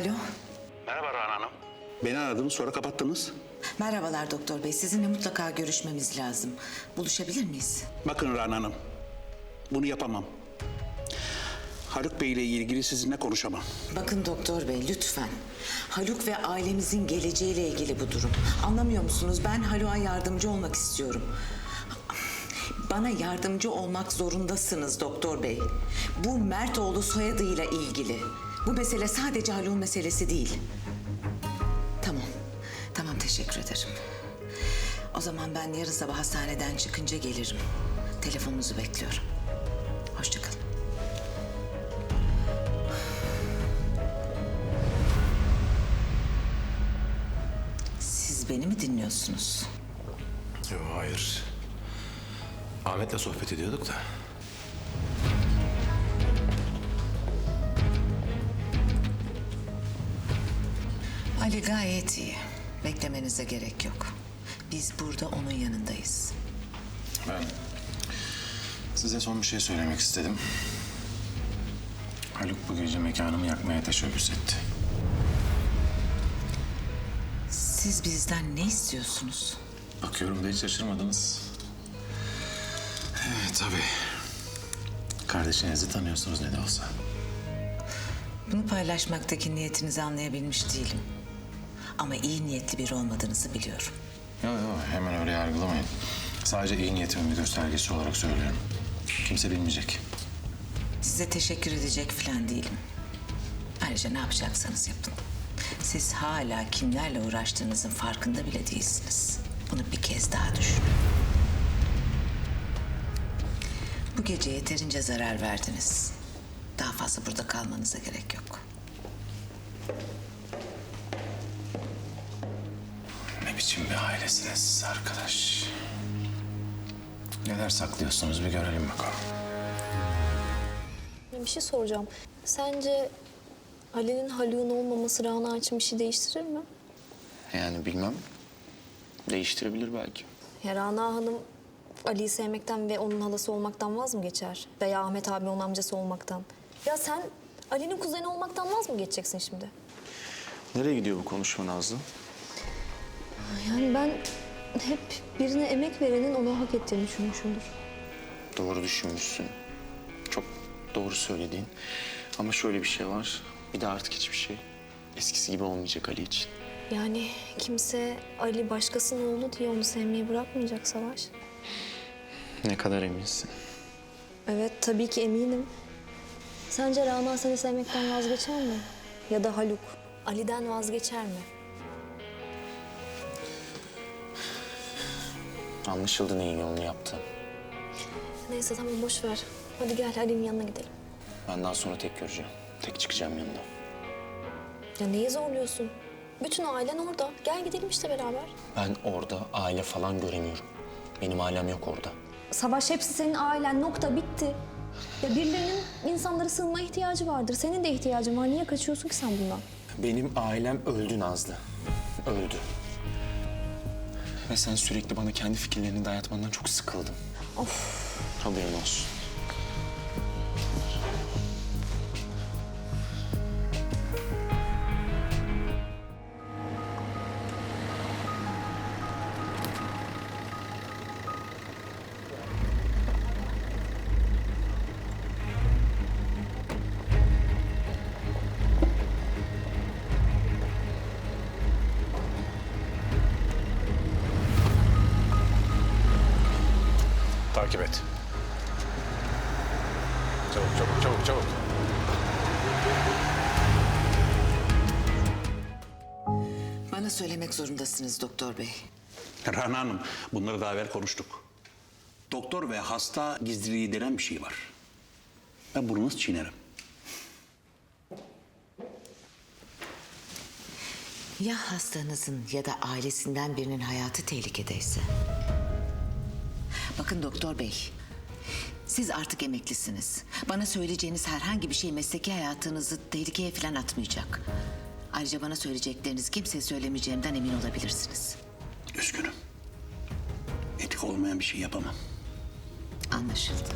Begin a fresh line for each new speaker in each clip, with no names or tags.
Alo.
Merhaba Rana Hanım. Beni aradınız sonra kapattınız.
Merhabalar doktor bey. Sizinle mutlaka görüşmemiz lazım. Buluşabilir miyiz?
Bakın Rana Hanım. Bunu yapamam. Haluk Bey ile ilgili sizinle konuşamam.
Bakın doktor bey lütfen. Haluk ve ailemizin geleceğiyle ilgili bu durum. Anlamıyor musunuz? Ben Haluk'a yardımcı olmak istiyorum. Bana yardımcı olmak zorundasınız doktor bey. Bu Mertoğlu soyadıyla ilgili. Bu mesele sadece Haluk'un meselesi değil. Tamam. Tamam teşekkür ederim. O zaman ben yarın sabah hastaneden çıkınca gelirim. Telefonunuzu bekliyorum. Hoşçakalın. Siz beni mi dinliyorsunuz?
Yok hayır. Ahmet'le sohbet ediyorduk da.
Ali gayet iyi. Beklemenize gerek yok. Biz burada onun yanındayız.
Ben size son bir şey söylemek istedim. Haluk bu gece mekanımı yakmaya teşebbüs etti.
Siz bizden ne istiyorsunuz?
Bakıyorum da hiç şaşırmadınız. Evet tabii. Kardeşinizi tanıyorsunuz ne de olsa.
Bunu paylaşmaktaki niyetinizi anlayabilmiş değilim. Ama iyi niyetli biri olmadığınızı biliyorum.
Yok yok hemen öyle yargılamayın. Sadece iyi niyetimin bir göstergesi olarak söylüyorum. Kimse bilmeyecek.
Size teşekkür edecek falan değilim. Ayrıca ne yapacaksanız yapın. Siz hala kimlerle uğraştığınızın farkında bile değilsiniz. Bunu bir kez daha düşünün. Bu gece yeterince zarar verdiniz. Daha fazla burada kalmanıza gerek yok.
Ne biçim bir ailesiniz siz arkadaş. Neler saklıyorsunuz bir görelim bakalım.
Bir şey soracağım. Sence Ali'nin Haluk'un olmaması Rana için bir şey değiştirir mi?
Yani bilmem. Değiştirebilir belki.
Ya Rana Hanım Ali'yi sevmekten ve onun halası olmaktan vaz mı geçer? Veya Ahmet abi onun amcası olmaktan. Ya sen Ali'nin kuzeni olmaktan vaz mı geçeceksin şimdi?
Nereye gidiyor bu konuşma Nazlı?
Yani ben hep birine emek verenin onu hak ettiğini düşünmüşümdür.
Doğru düşünmüşsün. Çok doğru söylediğin. Ama şöyle bir şey var. Bir de artık hiçbir şey eskisi gibi olmayacak Ali için.
Yani kimse Ali başkasının oğlu diye onu sevmeyi bırakmayacak Savaş.
Ne kadar eminsin?
Evet tabii ki eminim. Sence Rana seni sevmekten vazgeçer mi? Ya da Haluk Ali'den vazgeçer mi?
Anlaşıldı neyin yolunu yaptı.
Neyse tamam boş ver. Hadi gel Ali'nin yanına gidelim.
Ben daha sonra tek göreceğim. Tek çıkacağım yanına.
Ya neyi zorluyorsun? Bütün ailen orada. Gel gidelim işte beraber.
Ben orada aile falan göremiyorum. Benim ailem yok orada.
Savaş hepsi senin ailen. Nokta bitti. Ya birilerinin insanlara sığınma ihtiyacı vardır. Senin de ihtiyacın var. Niye kaçıyorsun ki sen bundan?
Benim ailem öldü Nazlı. Öldü. Ve sen sürekli bana kendi fikirlerini dayatmandan çok sıkıldım. Of. Haberin olsun.
Takip et. Çabuk çabuk çabuk çabuk.
Bana söylemek zorundasınız doktor bey.
Rana Hanım, bunları daha evvel konuştuk. Doktor ve hasta gizliliği denen bir şey var. Ben bunu nasıl çiğnerim?
Ya hastanızın ya da ailesinden birinin hayatı tehlikedeyse? Bakın doktor bey. Siz artık emeklisiniz. Bana söyleyeceğiniz herhangi bir şey mesleki hayatınızı tehlikeye falan atmayacak. Ayrıca bana söyleyecekleriniz kimseye söylemeyeceğimden emin olabilirsiniz.
Üzgünüm. Etik olmayan bir şey yapamam.
Anlaşıldı.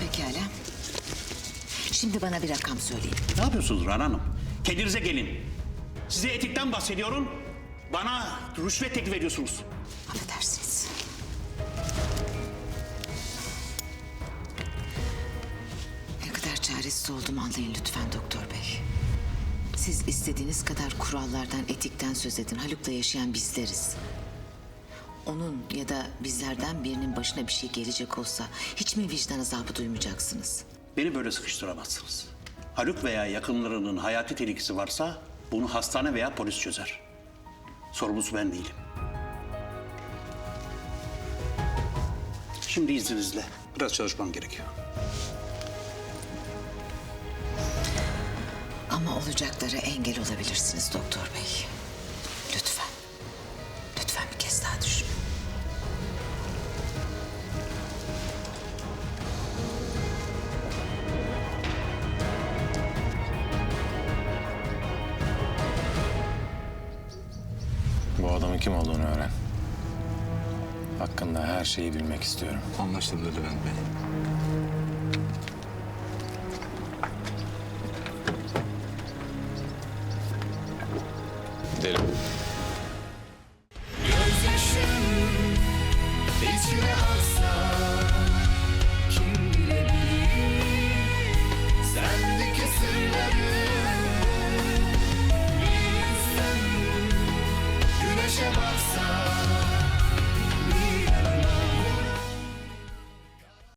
Pekala. Şimdi bana bir rakam söyleyin.
Ne yapıyorsunuz Rana Hanım? Kendinize gelin. Size etikten bahsediyorum. Bana rüşvet teklif ediyorsunuz.
Affedersiniz. Ne kadar çaresiz olduğumu anlayın lütfen doktor bey. Siz istediğiniz kadar kurallardan, etikten söz edin. Haluk'la yaşayan bizleriz. Onun ya da bizlerden birinin başına bir şey gelecek olsa hiç mi vicdan azabı duymayacaksınız?
Beni böyle sıkıştıramazsınız. Haluk veya yakınlarının hayati tehlikesi varsa bunu hastane veya polis çözer. Sorumlusu ben değilim. Şimdi izninizle biraz çalışmam gerekiyor.
Ama olacaklara engel olabilirsiniz doktor bey.
Bu adamın kim olduğunu öğren. Hakkında her şeyi bilmek istiyorum.
Anlaşıldı Levent Bey.
Gidelim.